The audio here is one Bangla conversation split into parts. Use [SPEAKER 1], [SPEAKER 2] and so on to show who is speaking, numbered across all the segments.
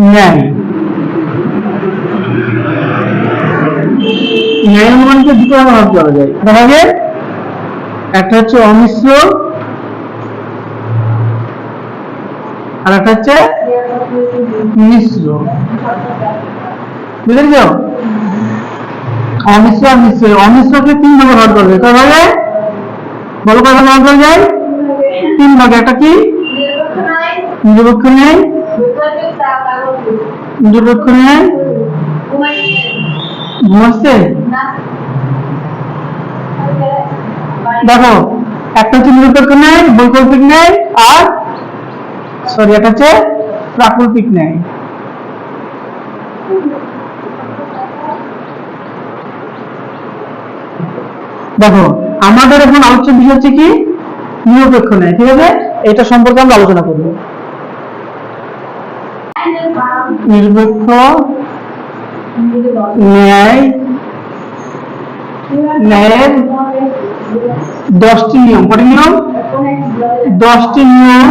[SPEAKER 1] ন্যায়। ন্যায় অনুমানকে দুটো ভাগ করা যায়। দেখা যায় একটা হচ্ছে অমিশ্র, আর একটা হচ্ছে মিশ্র। বুঝেছ অমিশ্র আর মিশ্র। অমিশ্রকে তিন ভাগে ভাগ করা যায়। কয় ভাগে? বলো কয় ভাগে করা যায়? তিন ভাগে। একটা কি? নিরপেক্ষ ন্যায়। ঘুমাচ্ছে দেখো, একটা হচ্ছে নিরপেক্ষ বৈকল্পিক আর সরি হচ্ছে প্রাকল্পিক ন্যায়। দেখো, আমাদের এখন আলোচ্য বিষয় হচ্ছে কি? নিরপেক্ষ ন্যায়, ঠিক আছে? এটা সম্পর্কে আমরা আলোচনা করব। নিরপেক্ষ ন্যায় ন্যায়ের দশটি নিয়ম। কটি নিয়ম? দশটি নিয়ম।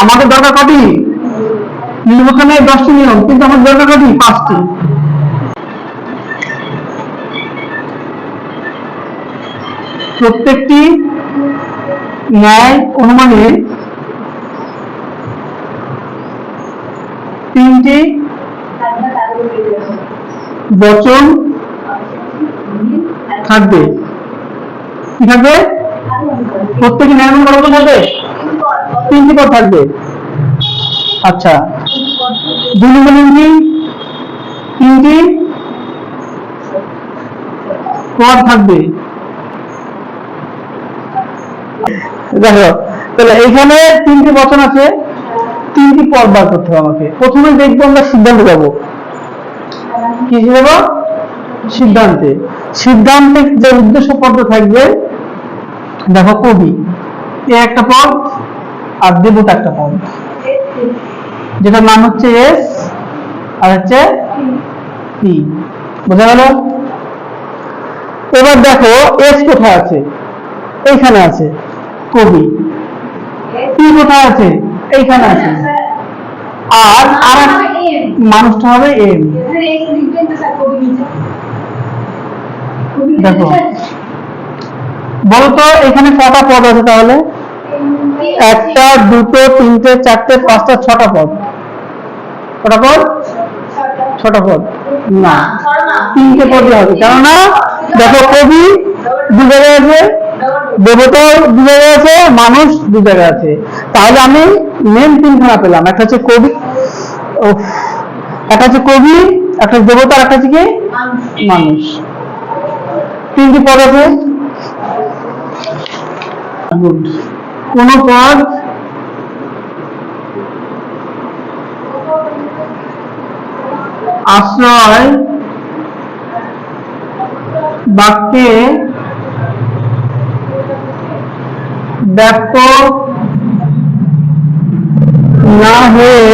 [SPEAKER 1] আমাদের দরকার কটি? নিরপেক্ষ ন্যায় দশটি নিয়ম, কিন্তু আমাদের দরকার কটি? পাঁচটি। প্রত্যেকটি ন্যায় অনুমানে তিনটি বচন থাকবে। কি থাকবে? থাকবে? তিনটি পদ থাকবে। আচ্ছা। দুই নম্বর তিনটি পদ থাকবে। দেখো, তাহলে এখানে তিনটি বচন আছে। তিনটি পদ বার করতে হবে আমাকে? প্রথমে দেখব আমরা সিদ্ধান্ত পাবো কি হিসেবে সিদ্ধান্তে। সিদ্ধান্তে যে উদ্দেশ্য পদ থাকবে, দেখো কবি। এ একটা পদ আর দেবতা একটা পদ। যেটার নাম হচ্ছে এস, আর হচ্ছে পি। বোঝা গেল? এবার দেখো, এস কোথায় আছে? এইখানে আছে। কবি। পি কোথায় আছে? এইখানে আছে। আর আর মানুষটা হবে এম দেখো। বলতো এখানে কটা পদ আছে তাহলে? একটা দুটো তিনটে চারটে পাঁচটা ছটা পদ। কটা পদ? ছটা পদ। না। তিনটে পদই হবে। কেননা দেখো কবি দু জায়গায় আছে দেবতাও দু জায়গায় আছে মানুষ দু জায়গায় আছে। তাহলে আমি মেন তিনখানা পেলাম। একটা হচ্ছে কবি একটা হচ্ছে কবি, একটা হচ্ছে দেবতা একটা হচ্ছে মানুষ। তিনটি পদ আছে। কোন পদ? আশ্রয়, বাক্যে ব্যাপক না হয়ে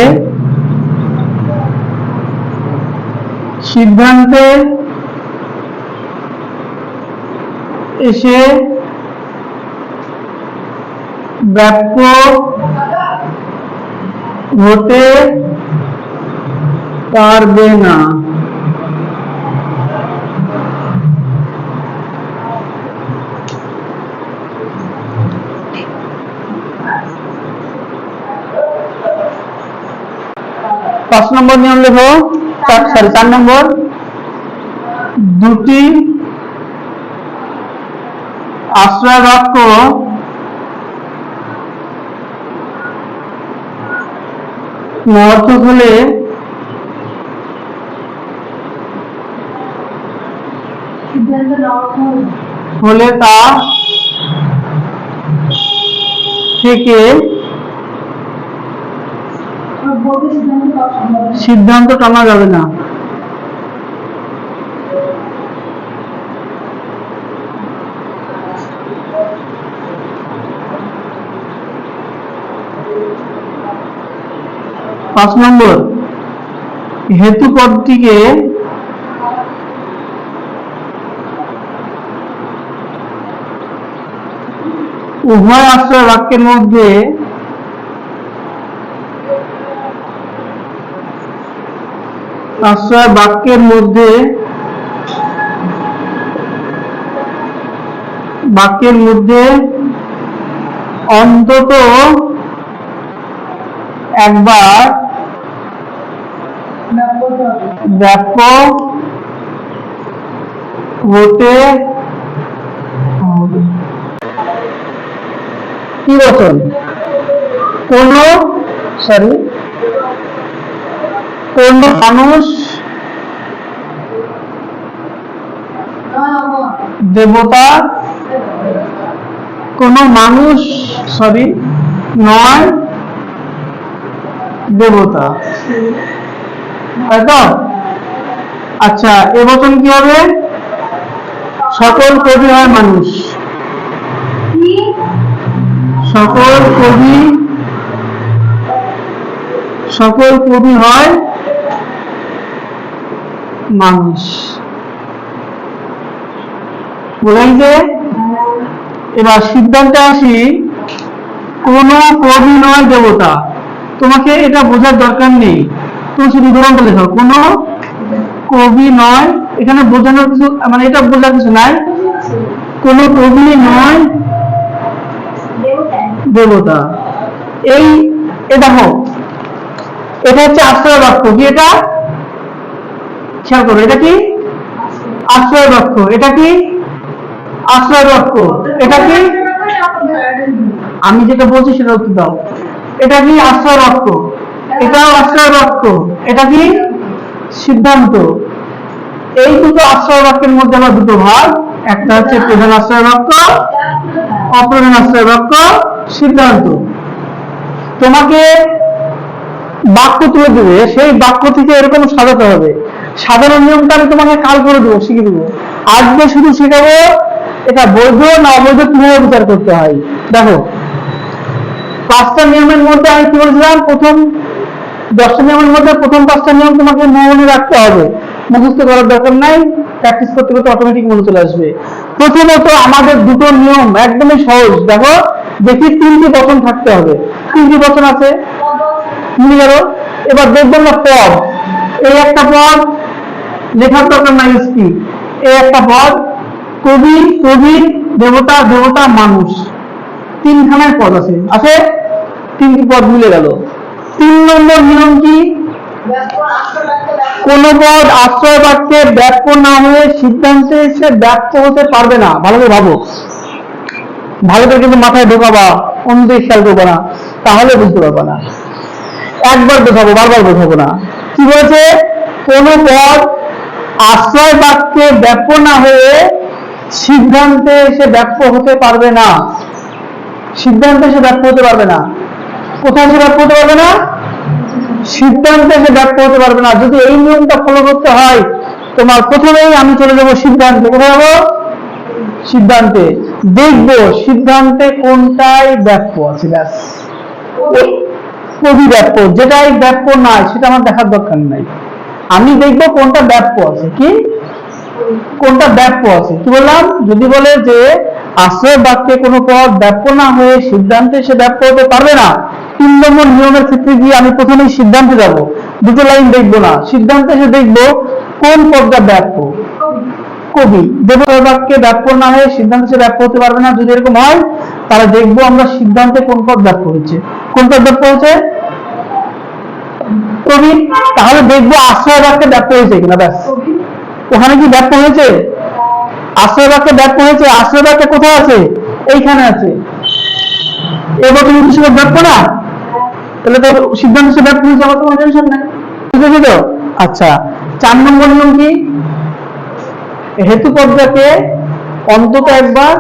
[SPEAKER 1] সিদ্ধান্তে এসে ব্যাপক হতে পারবে না পাঁচ নম্বর নিয়ম লেখো সরি চার নম্বর দুটি আশ্রয় বাক্য নর্থক হলে হলে তা থেকে সিদ্ধান্ত টানা যাবে না। পাঁচ নম্বর হেতু পদটিকে উভয় আশ্রয় বাক্যের মধ্যে আশ্রয় বাক্যের মধ্যে বাক্যের মধ্যে অন্তত একবার ব্যাপক হতে কি বচন কোন সরি কোন মানুষ দেবতা কোন মানুষ সরি নয় দেবতা। তাই আচ্ছা এ বচন কি হবে? সকল কবি হয় মানুষ। সকল কবি সকল কবি হয় মানুষ। বলেন যে, এবার সিদ্ধান্তে আসি, কোন কবি নয় দেবতা। তোমাকে এটা বোঝার দরকার নেই। তুমি শুধু উদাহরণটা লেখো কোন কবি নয়, এখানে বোঝানোর কিছু মানে এটা বোঝার কিছু নাই। কোন কবি নয় দেবতা। এই দেখো, এটা হচ্ছে আশ্রয় বাক্য। কি এটা? খেয়াল করো, এটা কি? আশ্রয় বাক্য এটা কি? আশ্রয় বাক্য এটা কি? আমি যেটা বলছি সেটা উত্তর দাও। এটা কি আশ্রয় বাক্য এটাও আশ্রয় বাক্য এটা কি? সিদ্ধান্ত। এই দুটো আশ্রয় বাক্যের মধ্যে আমার দুটো ভাগ, একটা হচ্ছে প্রধান আশ্রয় বাক্য অপ্রধান আশ্রয় বাক্য সিদ্ধান্ত। তোমাকে বাক্য তুলে দেবে, সেই বাক্য থেকে এরকম সাজাতে হবে। সাধারণ নিয়মটা আমি তোমাকে কাল করে দেবো শিখে দেবো। আজকে শুধু শেখাবো এটা বৈধ না অবৈধ কীভাবে বিচার করতে হয়। দেখো, পাঁচটা নিয়মের মধ্যে আমি কি বলছিলাম? প্রথম, দশটা নিয়মের মধ্যে প্রথম পাঁচটা নিয়ম তোমাকে মনে রাখতে হবে। মুখস্থ করার দরকার নাই প্র্যাকটিস করতে করতে অটোমেটিক মনে চলে আসবে। প্রথমত আমাদের দুটো নিয়ম একদমই সহজ। দেখো, দেখি তিনটি বচন থাকতে হবে। তিনটি বচন আছে? এবার দেখবেন না পদ। এই একটা পদ, লেখার দরকার নাই এই একটা পদ, কবি কবি দেবতা দেবতা, মানুষ। পদ আছে। আছে? তিনটি পদ মিলে গেল। তিন নম্বর নিয়ম কি? কোন পদ আশ্রয় বাক্যে না হয়ে সিদ্ধান্তে এসে ব্যক্ত হতে পারবে না। ভালো করে ভাবো। ভালো করে কিন্তু মাথায় ঢোকাবা অন্যদিকে খেয়াল করব না। তাহলে বুঝতে পারবে না। একবার বোঝাবো, বারবার বোঝাবো না। কি বলেছে? কোন পদ আশ্রয় বাক্যে ব্যাপ্য না হয়ে সিদ্ধান্তে এসে ব্যাপ্য হতে পারবে না। সিদ্ধান্তে এসে ব্যাপ্য হতে পারবে না। কোথায় এসে ব্যাপ্য হতে পারবে না? সিদ্ধান্তে এসে ব্যাপ্য হতে পারবে না। যদি এই নিয়মটা ফলো করতে হয়, তোমার প্রথমেই আমি চলে যাব সিদ্ধান্তে। কোথায় যাব? সিদ্ধান্তে। দেখব সিদ্ধান্তে কোনটাই ব্যাপ্য আছে, ব্যাস। কবি ব্যাপ্য যেটাই ব্যাপ্য নয় সেটা আমার দেখার দরকার নাই। আমি দেখব কোনটা ব্যাপ্য আছে। কি? কোনটা ব্যাপ্য আছে? কি বললাম? যদি বলে যে আশ্রয় বাক্যে কোনো পদ ব্যাপ্য না হয়ে সিদ্ধান্তে সে ব্যাপ্য হতে পারবে না, তিন নম্বর নিয়মের ক্ষেত্রে গিয়ে আমি প্রথমেই সিদ্ধান্তে যাব। দুটো লাইন দেখব না। সিদ্ধান্তে এসে দেখব কোন পদটা ব্যাপ্য কবি। দেবতা বাক্যে ব্যাপ্য না হয়ে সিদ্ধান্তে সে ব্যাপ্য হতে পারবে না। যদি এরকম হয়, তাহলে দেখব আমরা সিদ্ধান্তে কোন পদ ব্যাপ্য হচ্ছে কোন পদ ব্যাপ্য হচ্ছে কবি, তাহলে দেখব আশ্রয় বাক্যে ব্যাপ্য হয়েছে কিনা, ব্যাস। ওখানে কি ব্যর্থ হয়েছে? আশ্রয় বাক্যে ব্যর্থ হয়েছে, আশ্রয় বাক্যে কোথায় আছে? এইখানে আছে। এবার তুমি কিছু ব্যর্থ না? তাহলে তো সিদ্ধান্ত সে ব্যর্থ হয়েছে, আমার তোমার টেনশন নাই। বুঝেছ তো? আচ্ছা চার নম্বর নিয়ম কি? হেতু পর্যাকে অন্তত একবার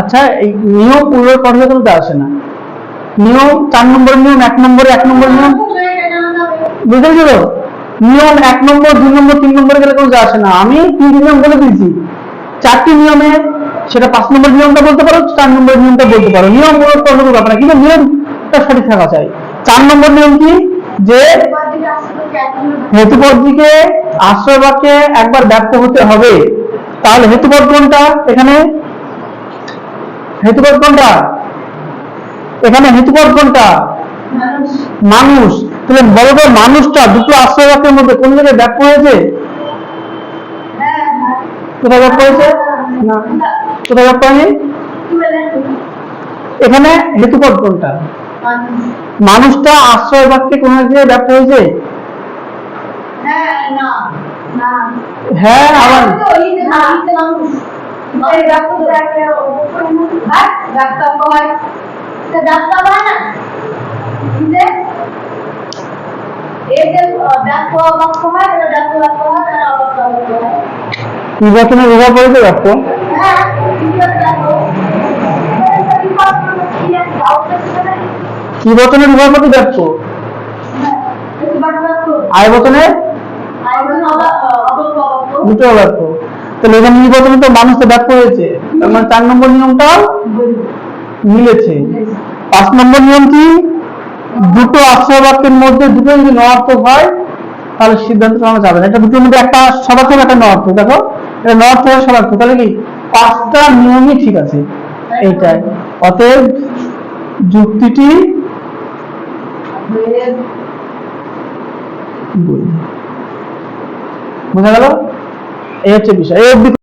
[SPEAKER 1] আচ্ছা এই নিয়ম পূর্বের পর্যায়ে কিন্তু আসে না। নিয়ম চার নম্বর নিয়ম, এক নম্বরে, এক নম্বর নিয়ম। বুঝতে পেরেছ নিয়ম এক নম্বর, দুই নম্বর, তিন নম্বরে গেলে কোনো যায় আসে না। আমি তিনটি নিয়ম বলে দিয়েছি। চারটি নিয়মে সেটা পাঁচ নম্বর নিয়মটা বলতে পারো, চার নম্বর নিয়মটা বলতে পারো। নিয়ম মূলত কোনো ব্যাপার না, কিন্তু নিয়মটা সঠিক থাকা চাই। চার নম্বর নিয়ম কি? যে হেতুপদ দিকে আশ্রয় বাক্যে একবার ব্যক্ত হতে হবে। তাহলে হেতুপদ কোনটা? এখানে হেতুপদ কোনটা? এখানে হেতুপদ কোনটা? মানুষ। তাহলে বলো তো মানুষটা দুটো আশ্রয় বাক্যের মধ্যে কোন জায়গায় ব্যাপ্য হয়েছে? কোথায় ব্যাপ্য হয়েছে? না। কোথায় ব্যাপ্য হয়নি? এখানে হেতুপদ কোনটা? মানুষটা আশ্রয় বাক্যে কোন জায়গায় ব্যাপ্য হয়েছে? হ্যাঁ আবার। ব্যবহার করেছে ব্যাপ্য নির্বাচনে ব্যবহার করতে ব্যাপ্য আয়বচনে দুটো তাহলে এখানে নির্বাচনে তো মানুষ তো ব্যাপ্য হয়েছে। তার মানে চার নম্বর মিলেছে। পাঁচ নম্বর নিয়ম কি? দুটো মধ্যে দুটো যদি নয়ার্থক হয়, তাহলে সিদ্ধান্ত যাবে দুটোর মধ্যে একটা সদার্থক একটা দেখো, এটা সদার্থক তাহলে কি? পাঁচটা নিয়মই ঠিক আছে। এইটাই। অতএব যুক্তিটি। বোঝা গেল? এই হচ্ছে বিষয়।